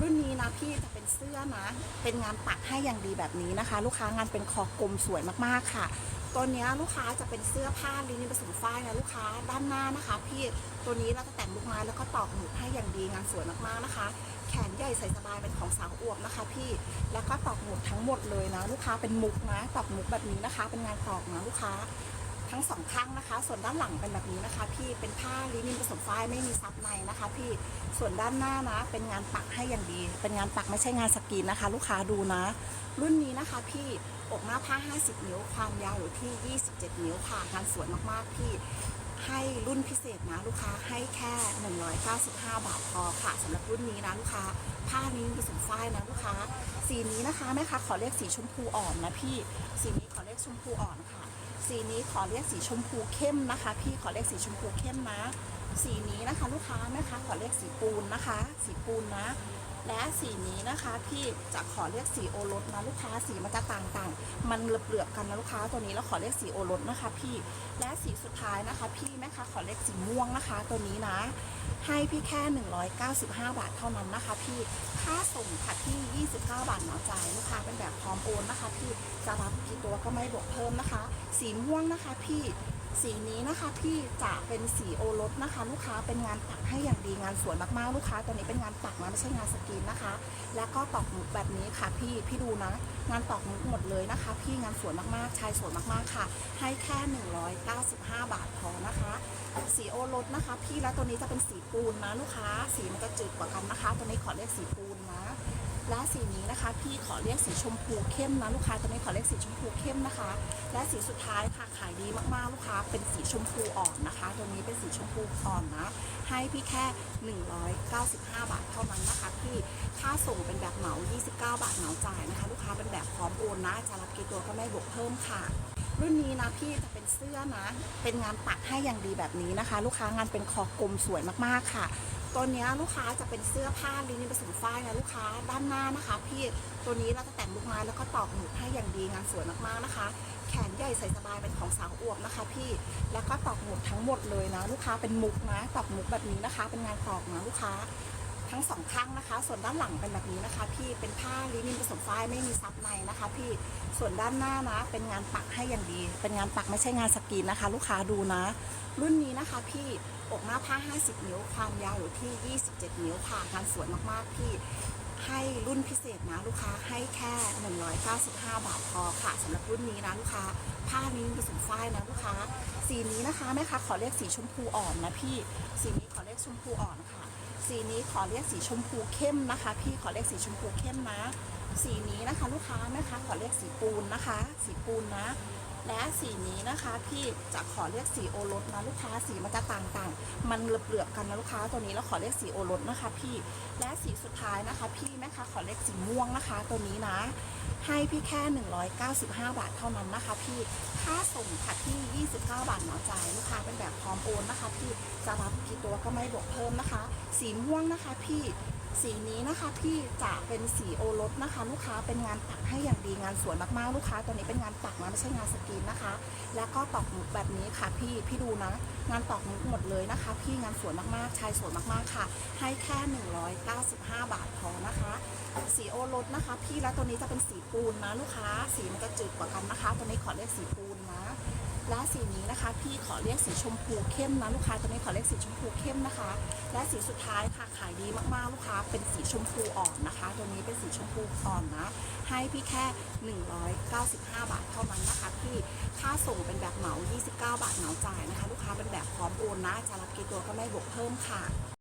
รุ่นนี้นะพี่จะเป็นเสื้อนะ เป็นงานปักให้อย่างดีแบบนี้นะคะ ลูกค้างานเป็นคอกลมสวยมากๆค่ะ ตัวนี้ลูกค้าจะเป็นเสื้อผ้าลินินผสมฝ้ายนะลูกค้าด้านหน้านะคะ พี่ตัวนี้เราจะแต่งลูกไม้แล้วก็ตอกหมุดให้อย่างดีงานสวยมากๆนะคะ แขนใหญ่ใส่สบายเป็นของสาวอวบนะคะ พี่แล้วก็ตอกหมุดทั้งหมดเลยนะ ลูกค้าเป็นมุกนะตอกมุกแบบนี้นะคะ เป็นงานตอกนะลูกค้า ทั้งสองข้างนะคะ ส่วนด้านหลังเป็นแบบนี้นะคะ พี่เป็นผ้าลินินผสมฝ้ายไม่มีซับในนะคะ พี่ส่วนด้านหน้านะ เป็นงานปักให้อย่างดี เป็นงานปักไม่ใช่งานสกรีนนะคะ ลูกค้าดูนะ รุ่นนี้นะคะ พี่อกหน้าผ้า 50 นิ้ว ความยาวอยู่ที่ 27 นิ้วค่ะงานสวยมากๆพี่ให้รุ่นพิเศษนะลูกค้าให้แค่ 195 บาทพอค่ะสำหรับรุ่นนี้นะลูกค้าผ้านี้ผสมฝ้ายนะลูกค้า สีนี้นะคะแม่ค้าขอเรียกสีชมพูอ่อนนะพี่ สีนี้ขอเรียกชมพูอ่อนค่ะ สีนี้ขอเรียกสีชมพูเข้มนะคะ พี่ขอเรียกสีชมพูเข้มนะ สีนี้นะคะ ลูกค้าแม่ค้าขอเรียกสีปูนนะคะ สีปูนนะ และสีนี้นะคะพี่จะขอเรียกสีโอรสนะลูกค้าสีมันจะต่างๆ มันเหลือบๆกันนะลูกค้าตัวนี้แล้วขอเรียกสีโอรสนะคะ พี่และสีสุดท้ายนะคะ พี่แม่ค้าขอเรียกสีม่วงนะคะ ตัวนี้นะ ให้พี่แค่ 195 บาทเท่านั้นนะคะ พี่ค่าส่งค่ะที่ 29 บาทเหมาจ่ายลูกค้าเป็นแบบพร้อมโอนนะคะ พี่จะรับกี่ตัวก็ไม่บวกเพิ่มนะคะ สีม่วงนะคะ พี่ สีนี้นะคะพี่จะเป็นสีโอรสนะคะ ลูกค้าเป็นงานปักให้อย่างดีงานสวยมากๆ ลูกค้าตัวนี้เป็นงานปักนะไม่ใช่งานสกรีนนะคะ แล้วก็ตอกมุกแบบนี้ค่ะพี่พี่ดูนะ งานตอกมุกหมดเลยนะคะ พี่งานสวยมากๆชายสวยมากๆค่ะ ให้แค่ 195 บาทพอนะคะ สีโอรสนะคะ พี่แล้วตัวนี้จะเป็นสีปูนนะลูกค้า สีมันจะจืดกว่ากันนะคะ ตัวนี้ขอเรียกสีปูนนะ และสีนี้นะคะ พี่ขอเรียกสีชมพูเข้มนะลูกค้าตัวนี้ขอเรียกสีชมพูเข้มนะคะ และสีสุดท้ายค่ะขายดีมากๆลูกค้า เป็นสีชมพูอ่อนนะคะ ตัวนี้เป็นสีชมพูอ่อนนะ ให้พี่แค่ 195 บาทเท่านั้นนะคะพี่ค่าส่งเป็นแบบเหมา 29 บาทเหมาจ่ายนะคะ ลูกค้าเป็นแบบพร้อมโอนนะจะรับกี่ตัวก็ไม่บวกเพิ่มค่ะรุ่นนี้นะพี่จะเป็นเสื้อนะ เป็นงานปักให้อย่างดีแบบนี้นะคะ ลูกค้างานเป็นคอกลมสวยมากๆค่ะ ตัวนี้ลูกค้าจะเป็นเสื้อผ้าลินินผสมฝ้ายนะลูกค้าด้านหน้านะคะ พี่ตัวนี้เราจะแต่งลูกไม้แล้วก็ตอกหมุดให้อย่างดีงานสวยมากๆนะคะ แขนใหญ่ใส่สบายเป็นของสาวอวบนะคะ พี่แล้วก็ตอกหมุดทั้งหมดเลยนะ ลูกค้าเป็นมุกนะตอกมุกแบบนี้นะคะ เป็นงานตอกนะลูกค้า ทั้งสองข้างนะคะ ส่วนด้านหลังเป็นแบบนี้นะคะ พี่เป็นผ้าลินินผสมฝ้ายไม่มีซับในนะคะ พี่ส่วนด้านหน้านะ เป็นงานปักให้อย่างดี เป็นงานปักไม่ใช่งานสกรีนนะคะ ลูกค้าดูนะ รุ่นนี้นะคะ พี่อกหน้าผ้า 50 นิ้วความยาวอยู่ที่ 27 นิ้วค่ะงานสวยมากๆพี่ ให้รุ่นพิเศษนะลูกค้าให้แค่ 195 บาทพอค่ะสำหรับรุ่นนี้นะลูกค้าผ้านี้ผสมฝ้ายนะลูกค้า สีนี้นะคะแม่ค้าขอเรียกสีชมพูอ่อนนะพี่ สีนี้ขอเรียกชมพูอ่อนค่ะ สีนี้ขอเรียกสีชมพูเข้มนะคะ พี่ขอเรียกสีชมพูเข้มนะ สีนี้นะคะ ลูกค้าแม่ค้าขอเรียกสีปูนนะคะ สีปูนนะ และสีนี้นะคะพี่จะขอเรียกสีโอรสนะลูกค้าสีมันจะต่างๆ มันเหลือบๆกันนะลูกค้าตัวนี้แล้วขอเรียกสีโอรสนะคะ พี่และสีสุดท้ายนะคะ พี่แม่ค้าขอเรียกสีม่วงนะคะ ตัวนี้นะ ให้พี่แค่ 195 บาทเท่านั้นนะคะ พี่ค่าส่งค่ะที่ 29 บาทเหมาจ่ายลูกค้าเป็นแบบพร้อมโอนนะคะ พี่จะรับกี่ตัวก็ไม่บวกเพิ่มนะคะ สีม่วงนะคะ พี่ สีนี้นะคะพี่จะเป็นสีโอรสนะคะ ลูกค้าเป็นงานปักให้อย่างดีงานสวยมากๆ ลูกค้าตัวนี้เป็นงานปักนะไม่ใช่งานสกรีนนะคะ แล้วก็ตอกมุกแบบนี้ค่ะพี่พี่ดูนะ งานตอกมุกหมดเลยนะคะ พี่งานสวยมากๆชายสวยมากๆค่ะ ให้แค่ 195 บาทพอนะคะ สีโอรสนะคะ พี่แล้วตัวนี้จะเป็นสีปูนนะลูกค้าสีมันจะจืดกว่ากันนะคะ ตัวนี้ขอเรียกสีปูนนะและสีนี้นะคะพี่ขอเรียกสีชมพูเข้มนะลูกค้าตัวนี้ขอเรียกสีชมพูเข้มนะคะ และสีสุดท้ายค่ะขายดีมากๆลูกค้าเป็นสีชมพูอ่อนนะคะ ตัวนี้เป็นสีชมพูอ่อนนะ ให้พี่แค่ 195 บาทเท่านั้นนะคะพี่ ค่าส่งเป็นแบบเหมา 29 บาทเหมาจ่ายนะคะ ลูกค้าเป็นแบบพร้อมโอนนะจะรับกี่ตัวก็ไม่บวกเพิ่มค่ะ